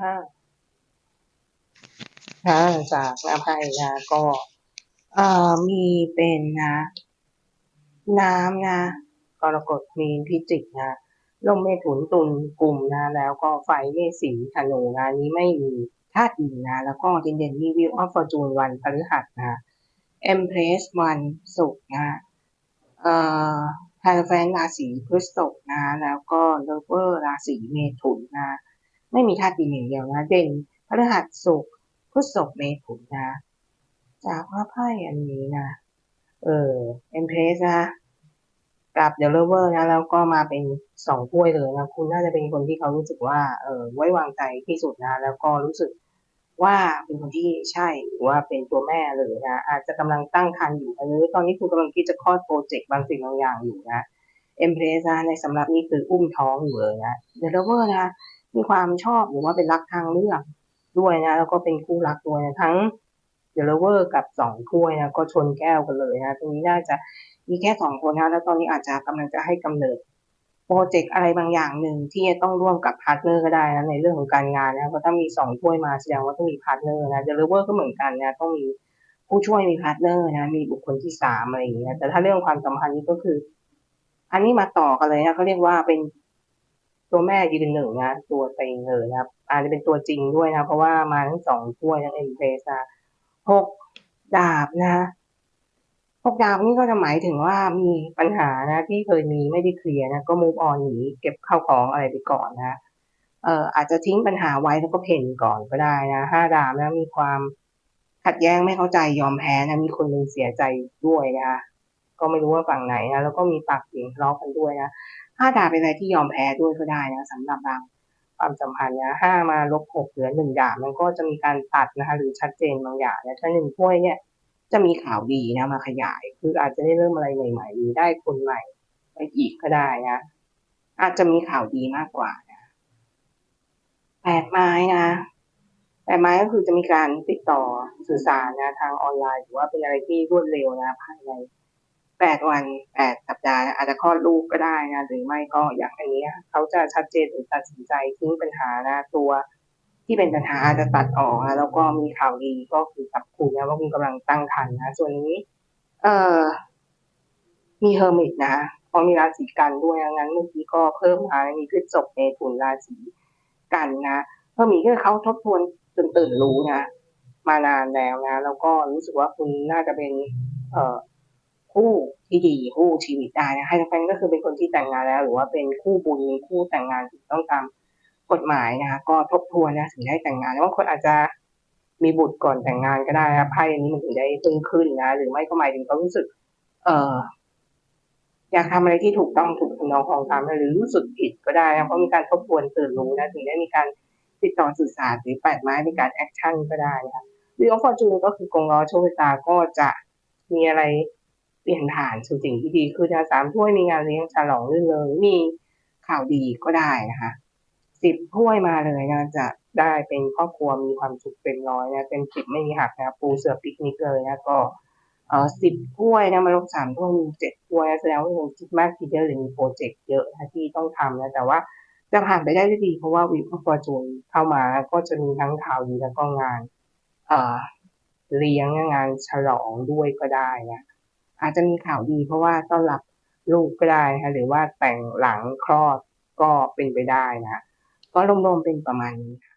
ห้าค่ะจากน้ำไพ่นะก็ เอ่อมีเป็นนะ น้ำนะกรกฎมีนพิจิกนะลมเมถุนตุลกลุ่มนะ แล้วก็ไฟเมสีธนูนะนี้ไม่มีธาตุดินนะ แล้วก็เด่นๆมีวิวออฟฟอร์จูนวันพฤหัสนะเอ็มเพรสวันศุกร์นะเอ่อไฮแฟนราศีพฤษภนะ แล้วก็เลเวอร์ราศีเมถุนนะ ไม่มีธาตุดินอย่างเดียวนะ เด่นพฤหัสศุกร์พฤษภเมถุนนะ จากพระไพ่อันนี้นะ เออเอ็มเพรสนะกับเดลเวอร์นะแล้วก็มาเป็นสองถ้วยเลยนะ คุณน่าจะเป็นคนที่เขารู้สึกว่า เออไว้วางใจที่สุดนะ แล้วก็รู้สึกว่าเป็นคนที่ใช่หรือว่าเป็นตัวแม่เลยนะอาจจะกำลังตั้งครรภ์อยู่หรือตอนนี้คุณกำลังคิดจะคลอดโปรเจกต์บางสิ่งบางอย่างอยู่นะเอ็มเพรสนะในสำหรับนี้คืออุ้มท้องอยู่เลยนะเดลเวอร์นะ มีความชอบหรือว่าเป็นรักทางเลือกด้วยนะ แล้วก็เป็นคู่รักด้วยนะทั้งเดลเวอร์กับสองถ้วยนะก็ชนแก้วกันเลยนะตรงนี้น่าจะมีแค่สองคนนะแล้วตอนนี้อาจจะกำลังจะให้กำเนิดโปรเจกต์อะไรบางอย่างหนึ่งที่จะต้องร่วมกับพาร์ทเนอร์ก็ได้นะในเรื่องของการงานนะเพราะถ้ามีสองถ้วยมาแสดงว่าต้องมีพาร์ทเนอร์นะเดลเวอร์ก็เหมือนกันนะต้องมีผู้ช่วยมีพาร์ทเนอร์นะมีบุคคลที่สามอะไรอย่างเงี้ยแต่ถ้าเรื่องความสัมพันธ์นี้ก็คือ อันนี้มาต่อกันเลยนะเขาเรียกว่าเป็น ตัวแม่ยืนหนึ่งนะตัวเต็งเลยนะครับ อาจจะเป็นตัวจริงด้วยนะ เพราะว่ามาทั้งสองถ้วยทั้งเอ็มเพสนะหกดาบนะหกดาบนี่ก็จะหมายถึงว่ามีปัญหานะที่เคยมีไม่ได้เคลียร์นะก็มูฟออนหนีเก็บเข้าของอะไรไปก่อนนะเอ่ออาจจะทิ้งปัญหาไว้แล้วก็เพ่นก่อนก็ได้นะห้าดาบนะมีความขัดแย้งไม่เข้าใจยอมแพ้นะมีคนหนึ่งเสียใจด้วยนะก็ไม่รู้ว่าฝั่งไหนนะแล้วก็มีปากเสียงทะเลาะกันด้วยนะ ห้าดาบเป็นอะไรที่ยอมแพ้ด้วยก็ได้นะสำหรับบางความสัมพันธ์นะห้ามาลบหกเหลือหนึ่งดาบมันก็จะมีการตัดนะคะหรือชัดเจนบางอย่างนะถ้าหนึ่งถ้วยเนี่ยจะมีข่าวดีนะมาขยาย คืออาจจะได้เริ่มอะไรใหม่ๆหรือได้คนใหม่ไปอีกก็ได้นะอาจจะมีข่าวดีมากกว่านะแปดไม้นะแปดไม้ก็คือจะมีการติดต่อสื่อสารนะทางออนไลน์ หรือว่าเป็นอะไรที่รวดเร็วนะภายใน แปดวันแปดสัปดาห์อาจจะคลอดลูกก็ได้นะหรือไม่ก็อย่างอันนี้เขาจะชัดเจนหรือตัดสินใจทิ้งปัญหานะตัว ที่เป็นปัญหาอาจจะตัดออกนะแล้วก็มีข่าวดีก็คือกับคุณนะว่าคุณกำลังตั้งครรภ์นะ ส่วนนี้ เอ่อ มีเฮอร์มิตนะเพราะมีราศีกันด้วยงั้นเมื่อกี้ก็เพิ่มมามีพฤษภเมถุนราศีกันนะเฮอร์มิตก็เขาทบทวนจนตื่นรู้นะมานานแล้วนะแล้วก็รู้สึกว่าคุณน่าจะเป็น เอ่อ คู่ที่ดีคู่ชีวิตได้นะให้แฟนก็คือเป็นคนที่แต่งงานแล้ว หรือว่าเป็นคู่บุญคู่แต่งงานถูกต้องตามกฎหมายนะคะก็ทบทวนนะถึงได้แต่งงานบางคนอาจจะมีบุตรก่อนแต่งงานก็ได้นะไพ่อันนี้มันถึงได้ตึงขึ้นนะหรือไม่ก็หมายถึงเขารู้สึก เอ่ออยากทำอะไรที่ถูกต้องถูกทำนองคลองตามหรือรู้สึกผิดก็ได้นะเพราะมีการทบทวนตื่นรู้นะถึงได้มีการติดต่อสื่อสารหรือแปดไม้มีการแอคชั่นก็ได้นะวิวฟอร์จูนก็คือกงล้อโชคชะตาก็จะมีอะไร เปลี่ยนผ่านสู่สิ่งที่ดี คือถ้าสามถ้วยมีงานเลี้ยงฉลองรื่นเริงมีข่าวดีก็ได้นะคะสิบถ้วยมาเลยนะจะได้เป็นครอบครัวมีความสุขเป็นร้อยนะเป็นสิบไม่มีหักนะปูเสือปิกนิกเลยนะก็เออสิบถ้วยนะมาลบสามถ้วยมีเจ็ดถ้วยนะแสดงว่าคุณคิดมากทีเดียวหรือมีโปรเจกต์เยอะนะที่ต้องทำนะแต่ว่าจะผ่านไปได้ด้วยดี เพราะว่าวิวฟอร์จูนเข้ามาก็จะมีทั้งข่าวดีแล้วก็งาน เออเลี้ยงงานฉลองด้วยก็ได้นะ อาจจะมีข่าวดีเพราะว่าต้อนรับลูกก็ได้ค่ะหรือว่าแต่งหลังคลอดก็เป็นไปได้นะก็รวมๆเป็นประมาณนี้ค่ะ